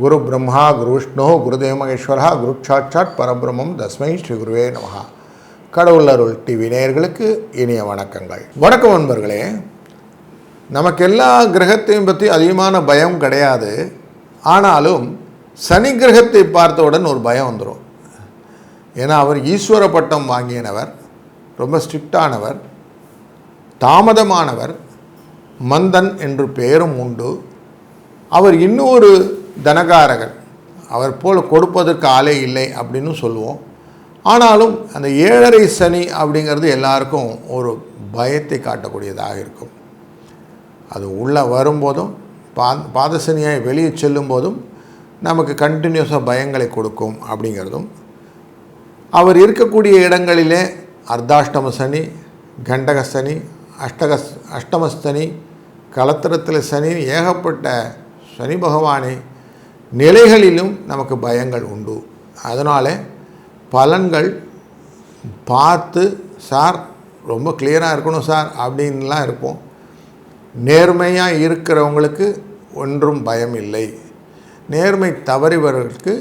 குரு பிரம்மா குரு விஷ்ணு குருதேவ மகேஸ்வரா குரு சாட்சாத் பரபிரம்மம் தஸ்மை ஸ்ரீ குருவே நமகா கடவுள் அருள் டிவி நேயர்களுக்கு இனிய வணக்கங்கள். வணக்கம் நண்பர்களே. நமக்கு எல்லா கிரகத்தையும் பற்றி அதிகமான பயம் கிடையாது. ஆனாலும் சனி கிரகத்தை பார்த்தவுடன் ஒரு பயம் வந்துடும் ஏன்னா அவர் ஈஸ்வர பட்டம் வாங்கியனவர் ரொம்ப ஸ்ட்ரிக்டானவர் தாமதமானவர் மந்தன் என்று பெயரும் உண்டு. அவர் இன்னொரு தனகாரகர். அவர் போல் கொடுப்பதற்கு ஆளே இல்லை அப்படின்னு சொல்லுவோம். ஆனாலும் அந்த ஏழரை சனி அப்படிங்கிறது எல்லாருக்கும் ஒரு பயத்தை காட்டக்கூடியதாக இருக்கும். அது உள்ளே வரும்போதும் பா பாதசனியாக வெளியே செல்லும் போதும் நமக்கு கண்டினியூஸாக பயங்களை கொடுக்கும் அப்படிங்கிறதும். அவர் இருக்கக்கூடிய இடங்களிலே அர்த்தாஷ்டம சனி கண்டக சனி அஷ்டக அஷ்டமஸ்தனி கலத்திரத்தில் சனி ஏகப்பட்ட சனி பகவானை நிலைகளிலும் நமக்கு பயங்கள் உண்டு. அதனால் பலன்கள் பார்த்து சார் ரொம்ப கிளியராக இருக்கணும் சார் அப்படின்லாம் இருப்போம். நேர்மையாக இருக்கிறவங்களுக்கு ஒன்றும் பயம் இல்லை. நேர்மை தவறிவர்களுக்கு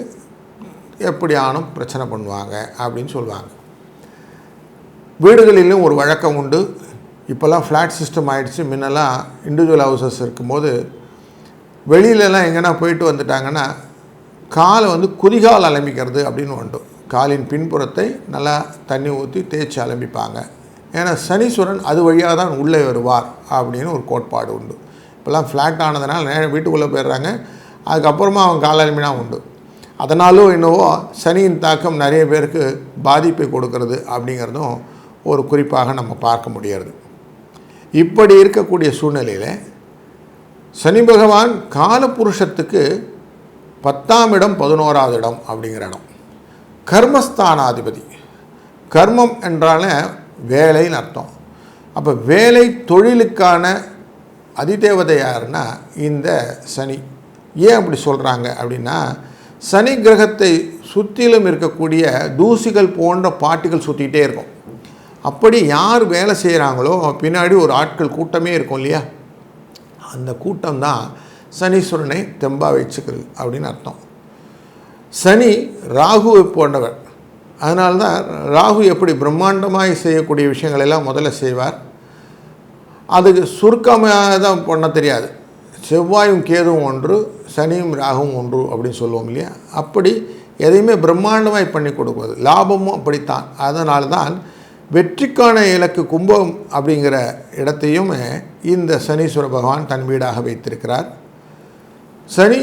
எப்படியானும் பிரச்சனை பண்ணுவாங்க அப்படின்னு சொல்லுவாங்க. வீடுகளிலும் ஒரு வழக்கம் உண்டு. இப்போல்லாம் ஃப்ளாட் சிஸ்டம் ஆகிடுச்சு முன்னெல்லாம் இண்டிவிஜுவல் ஹவுசஸ் இருக்கும்போது வெளியிலலாம் எங்கன்னா போயிட்டு வந்துட்டாங்கன்னா காலை வந்து குதிகால் அலம்பிக்கிறது அப்படின்னு உண்டு. காலின் பின்புறத்தை நல்லா தண்ணி ஊற்றி தேய்ச்சி அலம்பிப்பாங்க. ஏன்னா சனீஸ்வரன் அது வழியாக தான் உள்ளே வருவார் அப்படின்னு ஒரு கோட்பாடு உண்டு. இப்போல்லாம் ஃப்ளாட் ஆனதுனால நேரம் வீட்டுக்குள்ளே போயிடுறாங்க. அதுக்கப்புறமா அவன் கால் அலம்பினா உண்டு. அதனாலும் என்னவோ சனியின் தாக்கம் நிறைய பேருக்கு பாதிப்பை கொடுக்கறது அப்படிங்கிறதும் ஒரு குறிப்பாக நம்ம பார்க்க முடியாது இப்படி இருக்கக்கூடிய சூழ்நிலையில் சனி பகவான் காலபுருஷத்துக்கு பத்தாம் இடம் பதினோராவது இடம் அப்படிங்கிற இடம். கர்மஸ்தானாதிபதி. கர்மம் என்றாலே வேலைன்னு அர்த்தம். அப்போ வேலை தொழிலுக்கான அதிதேவதை யாருன்னா இந்த சனி. ஏன் அப்படி சொல்கிறாங்க அப்படின்னா சனி கிரகத்தை சுற்றிலும் இருக்கக்கூடிய தூசிகள் போன்ற பாட்டுகள் சுற்றிக்கிட்டே இருக்கும். அப்படி யார் வேலை செய்கிறாங்களோ பின்னாடி ஒரு ஆட்கள் கூட்டமே இருக்கும் இல்லையா? அந்த கூட்டம் தான் சனீஸ்வரனை தெம்பாக வச்சுக்கிறது அப்படின்னு அர்த்தம். சனி ராகுவை போன்றவர். அதனால்தான் ராகு எப்படி பிரம்மாண்டமாக செய்யக்கூடிய விஷயங்கள் எல்லாம் முதல்ல செய்வார். அதுக்கு சுருக்கமாக தான் பண்ண தெரியாது. செவ்வாயும் கேதுவும் ஒன்று சனியும் ராகுவும் ஒன்று அப்படின்னு சொல்லுவோம் இல்லையா? அப்படி எதையுமே பிரம்மாண்டமாய் பண்ணி கொடுக்குவது லாபமும் அப்படித்தான். அதனால தான் வெற்றிக்கான இலக்கு கும்பம் அப்படிங்கிற இடத்தையும் இந்த சனீஸ்வர பகவான் தன் வீடாக வைத்திருக்கிறார். சனி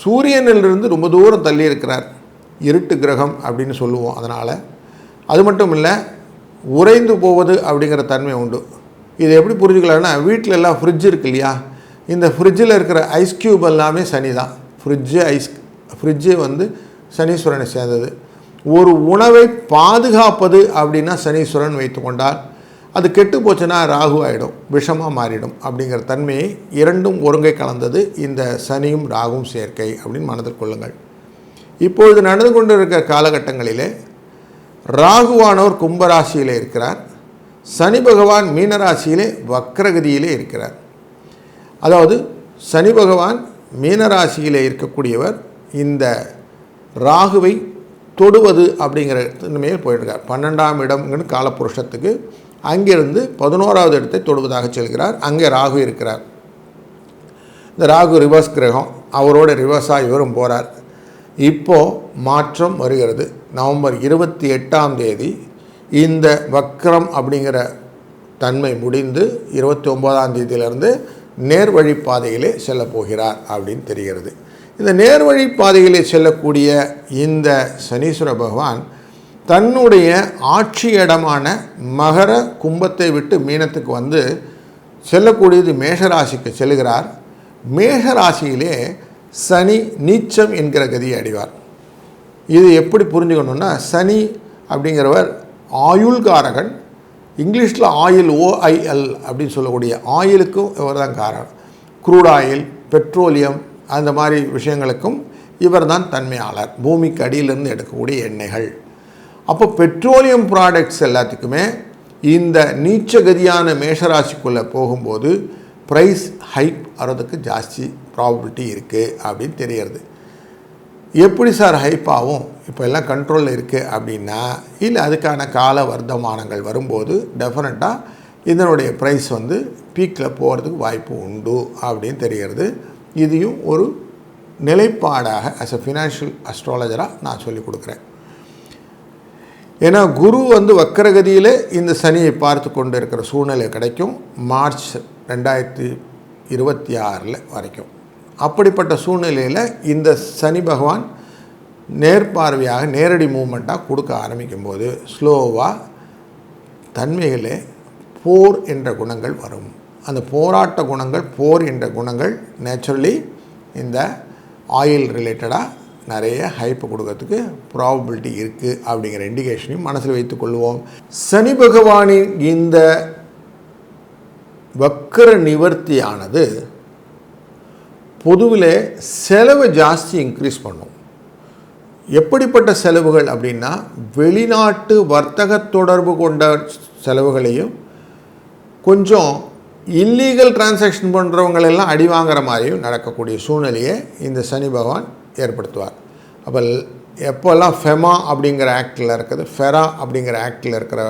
சூரியனிலிருந்து ரொம்ப தூரம் தள்ளி இருக்கிறார். இருட்டு கிரகம் அப்படின்னு சொல்லுவோம் அதனால். அது மட்டும் இல்லை உறைந்து போவது அப்படிங்கிற தன்மை உண்டு. இது எப்படி புரிஞ்சுக்கலாம்னா வீட்டில் எல்லாம் ஃப்ரிட்ஜ் இருக்கு இல்லையா? இந்த ஃப்ரிட்ஜில் இருக்கிற ஐஸ் க்யூப் எல்லாமே சனி தான் ஃப்ரிட்ஜு ஐஸ் ஃப்ரிட்ஜு வந்து சனீஸ்வரனை சேர்ந்தது. ஒரு உணவை பாதுகாப்பது அப்படின்னா சனீஸ்வரன் வைத்து கொண்டால் அது கெட்டு போச்சுன்னா ராகு ஆகிடும் விஷமாக மாறிடும் அப்படிங்கிற தன்மையை இரண்டும் ஒருங்கை கலந்தது இந்த சனியும் ராகும் சேர்க்கை அப்படின்னு மனதில் கொள்ளுங்கள். இப்பொழுது நடந்து கொண்டு இருக்கிற காலகட்டங்களிலே ராகுவானவர் கும்பராசியிலே இருக்கிறார். சனி பகவான் மீனராசியிலே வக்ரகதியிலே இருக்கிறார். அதாவது சனி பகவான் மீனராசியிலே இருக்கக்கூடியவர் இந்த ராகுவை தொடுவது அப்படிங்கிற தன்மையில் போயிட்டுருக்கார். பன்னெண்டாம் இடம்னு காலப்புருஷத்துக்கு அங்கிருந்து பதினோராவது இடத்தை தொடுவதாக செல்கிறார். அங்கே ராகு இருக்கிறார். இந்த ராகு ரிவர்ஸ் கிரகம் அவரோட ரிவர்ஸாக இவரும் போகிறார் இப்போது மாற்றம் வருகிறது. நவம்பர் இருபத்தி எட்டாம் தேதி இந்த வக்ரம் அப்படிங்கிற தன்மை முடிந்து இருபத்தி ஒம்போதாம் தேதியிலிருந்து நேர்வழி பாதையிலே செல்ல போகிறார் அப்படின்னு தெரிகிறது. இந்த நேர்வழி பாதைகளை செல்லக்கூடிய இந்த சனீஸ்வர பகவான் தன்னுடைய ஆட்சி இடமான மகர கும்பத்தை விட்டு மீனத்துக்கு வந்து செல்லக்கூடியது மேஷராசிக்கு செல்கிறார். மேஷராசியிலே சனி நீச்சம் என்கிற கதியை அடைவார். இது எப்படி புரிஞ்சுக்கணுன்னா சனி அப்படிங்கிறவர் ஆயுள்காரகன். இங்கிலீஷில் ஆயில் ஓஐஎல் அப்படின்னு சொல்லக்கூடிய ஆயிலுக்கும் இவர் தான் காரணம். க்ரூட் ஆயில் பெட்ரோலியம் அந்த மாதிரி விஷயங்களுக்கும் இவர் தான் தன்மையாளர். பூமிக்கு அடியிலிருந்து எடுக்கக்கூடிய எண்ணெய்கள். அப்போ பெட்ரோலியம் ப்ராடக்ட்ஸ் எல்லாத்துக்குமே இந்த நீச்சகதியான மேஷராசிக்குள்ளே போகும்போது ப்ரைஸ் ஹைப் வர்றதுக்கு ஜாஸ்தி ப்ராபபிலிட்டி இருக்குது அப்படின்னு தெரியறது. எப்படி சார் ஹைப் ஆகும்? இப்போ எல்லாம் கண்ட்ரோலில் இருக்குது அப்படின்னா இல்லை அதுக்கான கால வர்த்தமானங்கள் வரும்போது டெஃபினட்டாக இதனுடைய ப்ரைஸ் வந்து பீக்கில் போகிறதுக்கு வாய்ப்பு உண்டு அப்படின்னு தெரிகிறது இதையும் ஒரு நிலைப்பாடாக அஸ் அ ஃபினான்ஷியல் அஸ்ட்ராலஜராக நான் சொல்லிக் கொடுக்குறேன். ஏன்னா குரு வந்து வக்கரகதியில் இந்த சனியை பார்த்து கொண்டு இருக்கிற சூழ்நிலை கிடைக்கும். மார்ச் ரெண்டாயிரத்தி இருபத்தி ஆறில் வரைக்கும். அப்படிப்பட்ட சூழ்நிலையில் இந்த சனி பகவான் நேர்பார்வையாக நேரடி மூமெண்ட்டாக கொடுக்க ஆரம்பிக்கும்போது ஸ்லோவாக தன்மைகளே போர் என்ற குணங்கள் வரும். அந்த போராட்ட குணங்கள் போர் என்ற குணங்கள் நேச்சுரலி இந்த ஆயில் ரிலேட்டடாக நிறைய ஹைப்பு கொடுக்கறதுக்கு ப்ராபபிலிட்டி இருக்குது அப்படிங்கிற இண்டிகேஷனையும் மனசில் வைத்துக்கொள்வோம் சனி பகவானின் இந்த வக்கர நிவர்த்தியானது பொதுவில் செலவு ஜாஸ்தி இன்க்ரீஸ் பண்ணும். எப்படிப்பட்ட செலவுகள் அப்படின்னா வெளிநாட்டு வர்த்தக தொடர்பு கொண்ட செலவுகளையும் கொஞ்சம் இல்லீகல் டிரான்சாக்ஷன் பண்ணுறவங்களெல்லாம் அடி வாங்குற மாதிரியும் நடக்கக்கூடிய சூழ்நிலையை இந்த சனி பகவான் ஏற்படுத்துவார். அப்போ எப்போல்லாம் ஃபெமா அப்படிங்கிற ஆக்டில் இருக்குது ஃபெரா அப்படிங்கிற ஆக்டில் இருக்கிற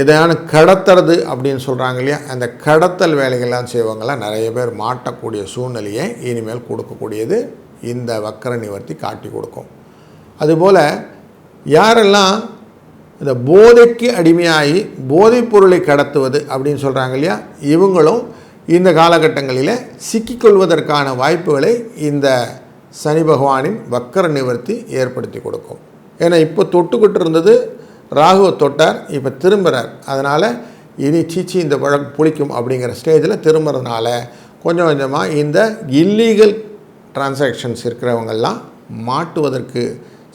எதையான கடத்துறது அப்படின்னு சொல்கிறாங்க இல்லையா? அந்த கடத்தல் வேலைகள்லாம் செய்வங்கள்லாம் நிறைய பேர் மாட்டக்கூடிய சூழ்நிலையை இனிமேல் கொடுக்கக்கூடியது இந்த வக்கர நிவர்த்தி காட்டி கொடுக்கும். அதுபோல் யாரெல்லாம் இந்த போதைக்கு அடிமையாகி போதைப் பொருளை கடத்துவது அப்படின்னு சொல்கிறாங்க இல்லையா? இவங்களும் இந்த காலகட்டங்களில் சிக்கிக்கொள்வதற்கான வாய்ப்புகளை இந்த சனி பகவானின் வக்கர நிவர்த்தி ஏற்படுத்தி கொடுக்கும். ஏன்னா இப்போ தொட்டுக்கிட்டு இருந்தது ராகுவை தொட்டார் இப்போ திரும்புகிறார் அதனால் இனி சீச்சி இந்த வழக்கு புளிக்கும் அப்படிங்கிற ஸ்டேஜில் திரும்புறதுனால கொஞ்சம் கொஞ்சமாக இந்த இல்லீகல் டிரான்சாக்ஷன்ஸ் இருக்கிறவங்கெல்லாம் மாட்டுவதற்கு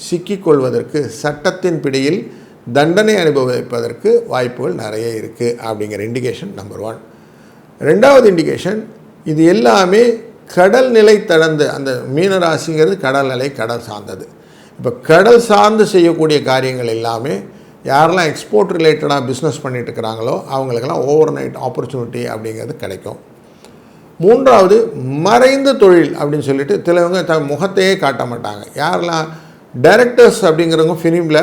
சிக்கிக்கொள்வதற்கு சட்டத்தின் பிடியில் தண்டனை அனுபவிப்பதற்கு வாய்ப்புகள் நிறைய இருக்குது அப்படிங்கிற இண்டிகேஷன் நம்பர் ஒன் ரெண்டாவது இண்டிகேஷன் இது எல்லாமே கடல் நிலை தடந்து அந்த மீனராசிங்கிறது கடல் நிலை கடல் சார்ந்தது. இப்போ கடல் சார்ந்து செய்யக்கூடிய காரியங்கள் எல்லாமே யாரெல்லாம் எக்ஸ்போர்ட் ரிலேட்டடாக பிஸ்னஸ் பண்ணிட்டு இருக்கிறாங்களோ அவங்களுக்கெல்லாம் ஓவர் நைட் ஆப்பர்ச்சுனிட்டி அப்படிங்கிறது கிடைக்கும். மூன்றாவது மறைந்த தொழில் அப்படின்னு சொல்லிட்டு சிலவங்க த முகத்தையே காட்ட மாட்டாங்க. யாரெல்லாம் டைரக்டர்ஸ் அப்படிங்கிறவங்க ஃபிலிமில்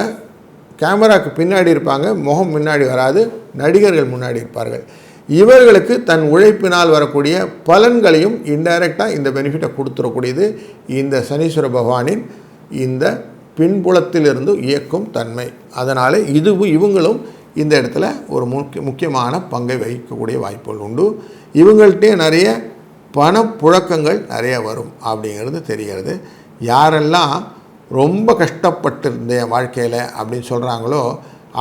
கேமராக்கு பின்னாடி இருப்பாங்க முகம் முன்னாடி வராது நடிகர்கள் முன்னாடி இருப்பார்கள். இவர்களுக்கு தன் உழைப்பினால் வரக்கூடிய பலன்களையும் இன்டைரக்டாக இந்த பெனிஃபிட்டை கொடுத்துடக்கூடியது இந்த சனீஸ்வர பகவானின் இந்த பின்புலத்திலிருந்து இயக்கும் தன்மை. அதனால் இதுவும் இவங்களும் இந்த இடத்துல ஒரு முக்கிய முக்கியமான பங்கை வகிக்கக்கூடிய வாய்ப்புகள் உண்டு. இவங்கள்ட்டே நிறைய பணப்புழக்கங்கள் நிறைய வரும் அப்படிங்கிறது தெரிகிறது. யாரெல்லாம் ரொம்ப கஷ்டப்பட்டிருந்த வாழ்க்கையில் அப்படின்னு சொல்கிறாங்களோ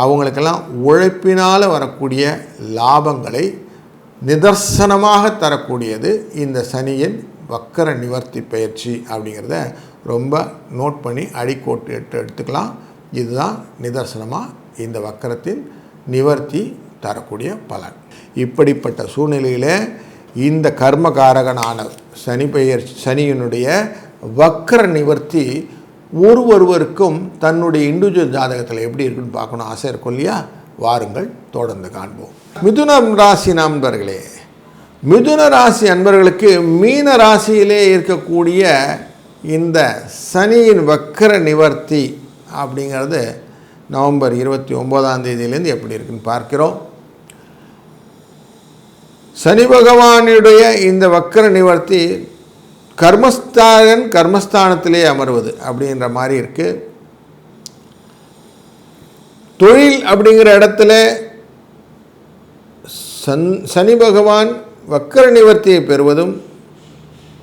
அவங்களுக்கெல்லாம் உழைப்பினால் வரக்கூடிய லாபங்களை நிதர்சனமாக தரக்கூடியது இந்த சனியின் வக்கர நிவர்த்தி பயிற்சி அப்படிங்கிறத ரொம்ப நோட் பண்ணி அடிக்கோட்டு எடுத்து எடுத்துக்கலாம். இதுதான் நிதர்சனமாக இந்த வக்கரத்தின் நிவர்த்தி தரக்கூடிய பலன். இப்படிப்பட்ட சூழ்நிலையில் இந்த கர்மகாரகனான சனி பெயர் சனியினுடைய வக்கர நிவர்த்தி ஒரு ஒருவருக்கும் தன்னுடைய இண்டிவிஜுவல் ஜாதகத்தில் எப்படி இருக்குன்னு பார்க்கணும். ஆசை இருக்கும் இல்லையா? வாருங்கள் தொடர்ந்து காண்போம். மிதுன ராசி நண்பர்களே மிதுன ராசி அன்பர்களுக்கு மீன ராசியிலே இருக்கக்கூடிய இந்த சனியின் வக்கர நிவர்த்தி அப்படிங்கிறது நவம்பர் இருபத்தி ஒம்போதாம் தேதியிலேருந்து எப்படி இருக்குன்னு பார்க்கிறோம். சனி பகவானுடைய இந்த வக்கர நிவர்த்தி கர்மஸ்தானன் கர்மஸ்தானத்திலே அமர்வது அப்படின்ற மாதிரி இருக்குது தொழில் அப்படிங்கிற இடத்துல சன் சனி பகவான் வக்கர நிவர்த்தியை பெறுவதும்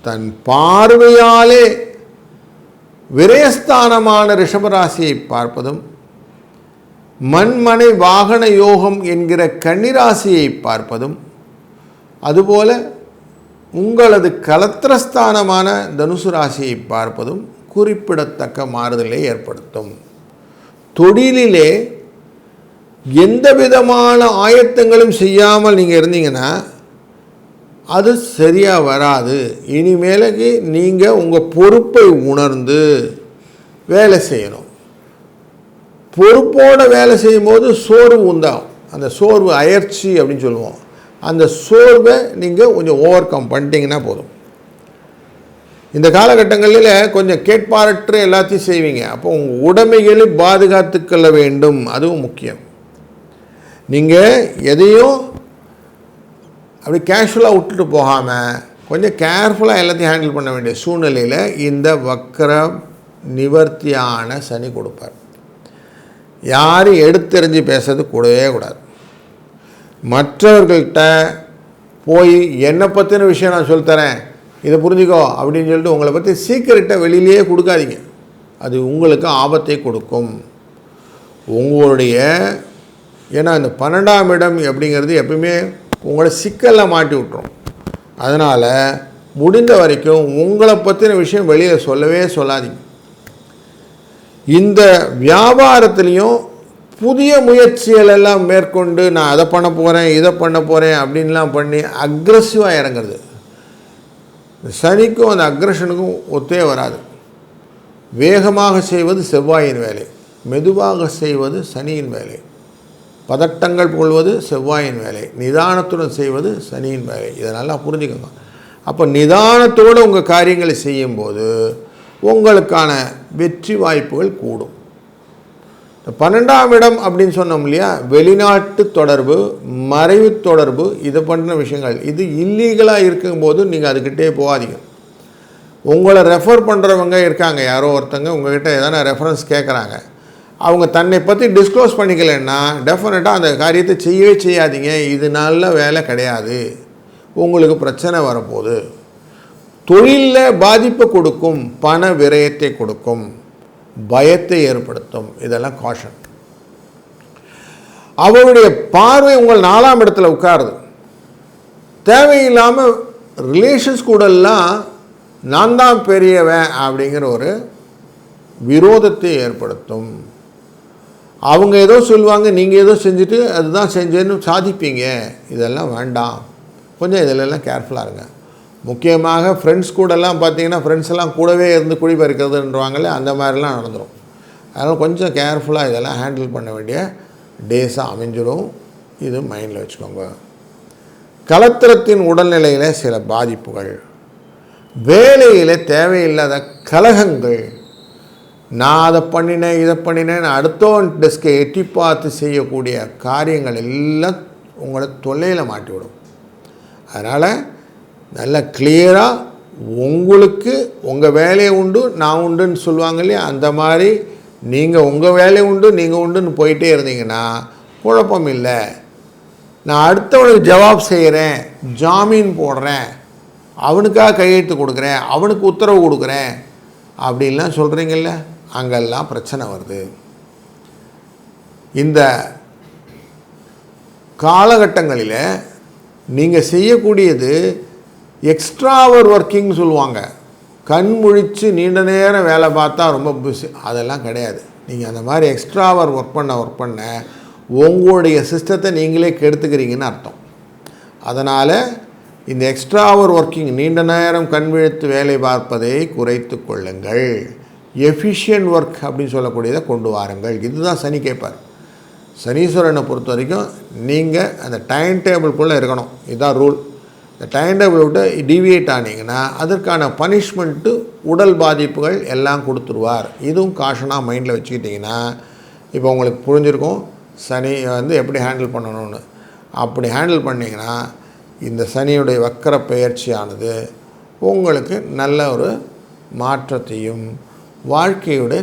தன் பார்வையாலே விரயஸ்தானமான ரிஷபராசியை பார்ப்பதும் மண்மனை வாகன யோகம் என்கிற கன்னிராசியை பார்ப்பதும் அதுபோல உங்களது கலத்திரஸ்தானமான தனுசு ராசியை பார்ப்பதும் குறிப்பிடத்தக்க மாறுதலை ஏற்படுத்தும். தொழிலிலே எந்த விதமான ஆயத்தங்களும் செய்யாமல் நீங்கள் இருந்தீங்கன்னா அது சரியாக வராது. இனிமேலுக்கு நீங்கள் உங்கள் பொறுப்பை உணர்ந்து வேலை செய்யணும். பொறுப்போடு வேலை செய்யும்போது சோர்வு உண்டாகும். அந்த சோர்வு அயற்சி அப்படின்னு சொல்லுவோம். அந்த சோர்வை நீங்கள் கொஞ்சம் ஓவர் கம் பண்ணிட்டீங்கன்னா போதும். இந்த காலகட்டங்களில் கொஞ்சம் கேட்பாரற்று எல்லாத்தையும் செய்வீங்க. அப்போ உங்கள் உடைமைகளை பாதுகாத்துக்கொள்ள வேண்டும். அதுவும் முக்கியம். நீங்கள் எதையும் அப்படி கேஷுவலாக விட்டுட்டு போகாமல் கொஞ்சம் கேர்ஃபுல்லாக எல்லாத்தையும் ஹேண்டில் பண்ண வேண்டிய சூழ்நிலையில் இந்த வக்கர நிவர்த்தியான சனி கொடுப்பார். யாரும் எடுத்தெறிஞ்சு பேசுறது கூடவே கூடாது. மற்றவர்கள்ட்ட போய் என்னை பற்றின விஷயம் நான் சொல்லித்தரேன் இதை புரிஞ்சுக்கோ அப்படின்னு சொல்லிட்டு உங்களை பற்றி சீக்கிரட்டை வெளியிலேயே கொடுக்காதீங்க. அது உங்களுக்கு ஆபத்தை கொடுக்கும். உங்களுடைய ஏன்னா இந்த பன்னெண்டாம் இடம் அப்படிங்கிறது எப்பயுமே உங்களை சிக்கலில் மாட்டி விட்டுரும். அதனால் முடிந்த வரைக்கும் உங்களை பற்றின விஷயம் வெளியில் சொல்லவே சொல்லாதீங்க. இந்த வியாபாரத்துலேயும் புதிய முயற்சிகள் எல்லாம் மேற்கொண்டு நான் அதை பண்ண போகிறேன் இதை பண்ண போகிறேன் அப்படின்லாம் பண்ணி அக்ரஸிவாக இறங்குறது. சனிக்கும் அந்த அக்ரஷனுக்கும் ஒத்தே வராது. வேகமாக செய்வது செவ்வாயின் வேலை. மெதுவாக செய்வது சனியின் வேலை. பதட்டங்கள் கொள்வது செவ்வாயின் வேலை. நிதானத்துடன் செய்வது சனியின் வேலை. இதை நல்லா புரிஞ்சுக்கோங்க. அப்போ நிதானத்தோடு உங்கள் காரியங்களை செய்யும்போது உங்களுக்கான வெற்றி வாய்ப்புகள் கூடும். பன்னெண்டாம் இடம் அப்படின்னு சொன்னோம் இல்லையா? வெளிநாட்டு தொடர்பு மறைவு தொடர்பு இது பண்ணுற விஷயங்கள். இது இல்லீகலாக இருக்கும்போது நீங்கள் அதுக்கிட்டே போகாதீங்க. உங்களை ரெஃபர் பண்ணுறவங்க இருக்காங்க. யாரோ ஒருத்தங்க உங்ககிட்ட எதனா ரெஃபரன்ஸ் கேட்குறாங்க அவங்க தன்னை பற்றி டிஸ்க்ளோஸ் பண்ணிக்கலைன்னா டெஃபினட்டாக அந்த காரியத்தை செய்யவே செய்யாதீங்க. இது நல்ல வேலை கிடையாது. உங்களுக்கு பிரச்சனை வரப்போகுது. தொழிலில் பாதிப்பை கொடுக்கும் பண விரயத்தை கொடுக்கும். பயத்தை ஏற்படுத்தும். இதெல்லாம் காஷன் அவருடைய பார்வை உங்கள் நாலாம் இடத்துல உட்காருது. தேவையில்லாமல் ரிலேஷன்ஸ் கூடலாம் நான் தான் பெரியவன் அப்படிங்கிற ஒரு விரோதத்தை ஏற்படுத்தும். அவங்க ஏதோ சொல்லுவாங்க நீங்கள் ஏதோ செஞ்சுட்டு அதுதான் செஞ்சேன்னு சாதிப்பீங்க. இதெல்லாம் வேண்டாம். கொஞ்சம் இதிலெல்லாம் கேர்ஃபுல்லாக இருங்க. முக்கியமாக ஃப்ரெண்ட்ஸ் கூடலாம் பார்த்தீங்கன்னா ஃப்ரெண்ட்ஸ் எல்லாம் கூடவே இருந்து குடி பறிக்கிறதுன்றவாங்களே அந்த மாதிரிலாம் நடந்துடும் அதனால் கொஞ்சம் கேர்ஃபுல்லாக இதெல்லாம் ஹேண்டில் பண்ண வேண்டிய டேஸாக அமைஞ்சிடும் இது மைண்டில் வச்சுக்கோங்க. கலத்திரத்தின் உடல்நிலையில் சில பாதிப்புகள். வேலையில் தேவையில்லாத கலகங்கள். நான் அதை பண்ணினேன் இதை பண்ணினேன் அடுத்தவன் டெஸ்கை எட்டி பார்த்து செய்யக்கூடிய காரியங்கள் எல்லாம் உங்களை தொல்லையில் மாட்டி விடும் அதனால் நல்லா கிளியராக உங்களுக்கு உங்கள் வேலையை உண்டு நான் உண்டுன்னு சொல்லுவாங்க இல்லையா? அந்த மாதிரி நீங்கள் உங்கள் வேலை உண்டு நீங்கள் உண்டுன்னு போயிட்டே இருந்தீங்கன்னா குழப்பம் இல்லை. நான் அடுத்தவனுக்கு ஜவாப் செய்கிறேன் ஜாமீன் போடுறேன் அவனுக்காக கையெழுத்து கொடுக்குறேன் அவனுக்கு உத்தரவு கொடுக்குறேன் அப்படின்லாம் சொல்கிறீங்கல்ல அங்கெல்லாம் பிரச்சனை வருது. இந்த காலகட்டங்களில் நீங்கள் செய்யக்கூடியது எக்ஸ்ட்ரா அவர் ஒர்க்கிங்னு சொல்லுவாங்க. கண் முழித்து நீண்ட நேரம் வேலை பார்த்தா ரொம்ப பிஸி அதெல்லாம் கிடையாது. நீங்கள் அந்த மாதிரி எக்ஸ்ட்ரா அவர் ஒர்க் பண்ண ஒர்க் பண்ண உங்களுடைய சிஸ்டத்தை நீங்களே கெடுத்துக்கிறீங்கன்னு அர்த்தம். அதனால் இந்த எக்ஸ்ட்ரா ஹவர் ஒர்க்கிங் நீண்ட நேரம் கண் விழித்து வேலை பார்ப்பதை குறைத்து கொள்ளுங்கள். எஃபிஷியன்ட் ஒர்க் அப்படின்னு சொல்லக்கூடியதை கொண்டு வாருங்கள். இதுதான் சனி கேட்பார் சனீஸ்வரனை பொறுத்த வரைக்கும் நீங்கள் அந்த டைம் டேபிள்குள்ளே இருக்கணும். இதுதான் ரூல் இந்த டைம் டேபிள் விட்டு டிவியேட் ஆனீங்கன்னா அதற்கான பனிஷ்மெண்ட்டு உடல் பாதிப்புகள் எல்லாம் கொடுத்துருவார். இதுவும் காஷனாக மைண்டில் வச்சுக்கிட்டிங்கன்னா இப்போ உங்களுக்கு புரிஞ்சிருக்கும் சனி வந்து எப்படி ஹேண்டில் பண்ணணும்னு. அப்படி ஹேண்டில் பண்ணிங்கன்னா இந்த சனியுடைய வக்கர பயிற்சியானது உங்களுக்கு நல்ல ஒரு மாற்றத்தையும் வாழ்க்கையுடைய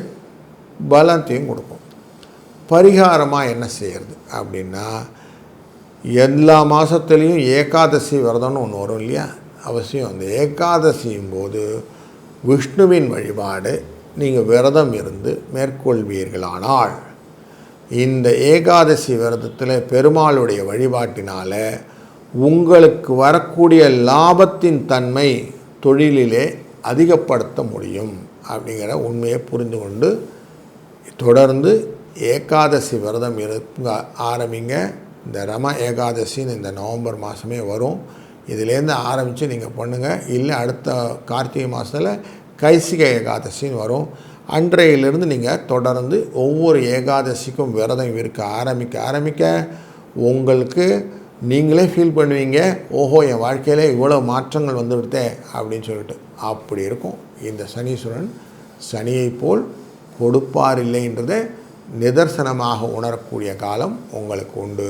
பலத்தையும் கொடுக்கும். பரிகாரமாக என்ன செய்கிறது அப்படின்னா எல்லா மாதத்துலேயும் ஏகாதசி விரதம்னு ஒன்று வரும் இல்லையா? அவசியம். அந்த ஏகாதசியும் போது விஷ்ணுவின் வழிபாடு நீங்கள் விரதம் இருந்து மேற்கொள்வீர்களானால் இந்த ஏகாதசி விரதத்தில் பெருமாளுடைய வழிபாட்டினால் உங்களுக்கு வரக்கூடிய லாபத்தின் தன்மை தொழிலிலே அதிகப்படுத்த முடியும் அப்படிங்கிற உண்மையை புரிந்து கொண்டு தொடர்ந்து ஏகாதசி விரதம் இருக்க ஆரம்பிங்க. இந்த ரம ஏகாதசின்னு இந்த நவம்பர் மாதமே வரும். இதுலேருந்து ஆரம்பித்து நீங்கள் பண்ணுங்கள் இல்லை அடுத்த கார்த்திகை மாதத்தில் கைசிக ஏகாதசின்னு வரும். அன்றையிலிருந்து நீங்கள் தொடர்ந்து ஒவ்வொரு ஏகாதசிக்கும் விரதம் இருக்க ஆரம்பிக்க ஆரம்பிக்க உங்களுக்கு நீங்களே ஃபீல் பண்ணுவீங்க. ஓஹோ என் வாழ்க்கையில் இவ்வளோ மாற்றங்கள் வந்துவிட்டே அப்படின்னு சொல்லிட்டு. அப்படி இருக்கும். இந்த சனீஸ்வரன் சனியை போல் கொடுப்பார் இல்லைன்றதை நிதர்சனமாக உணரக்கூடிய காலம் உங்களுக்கு உண்டு.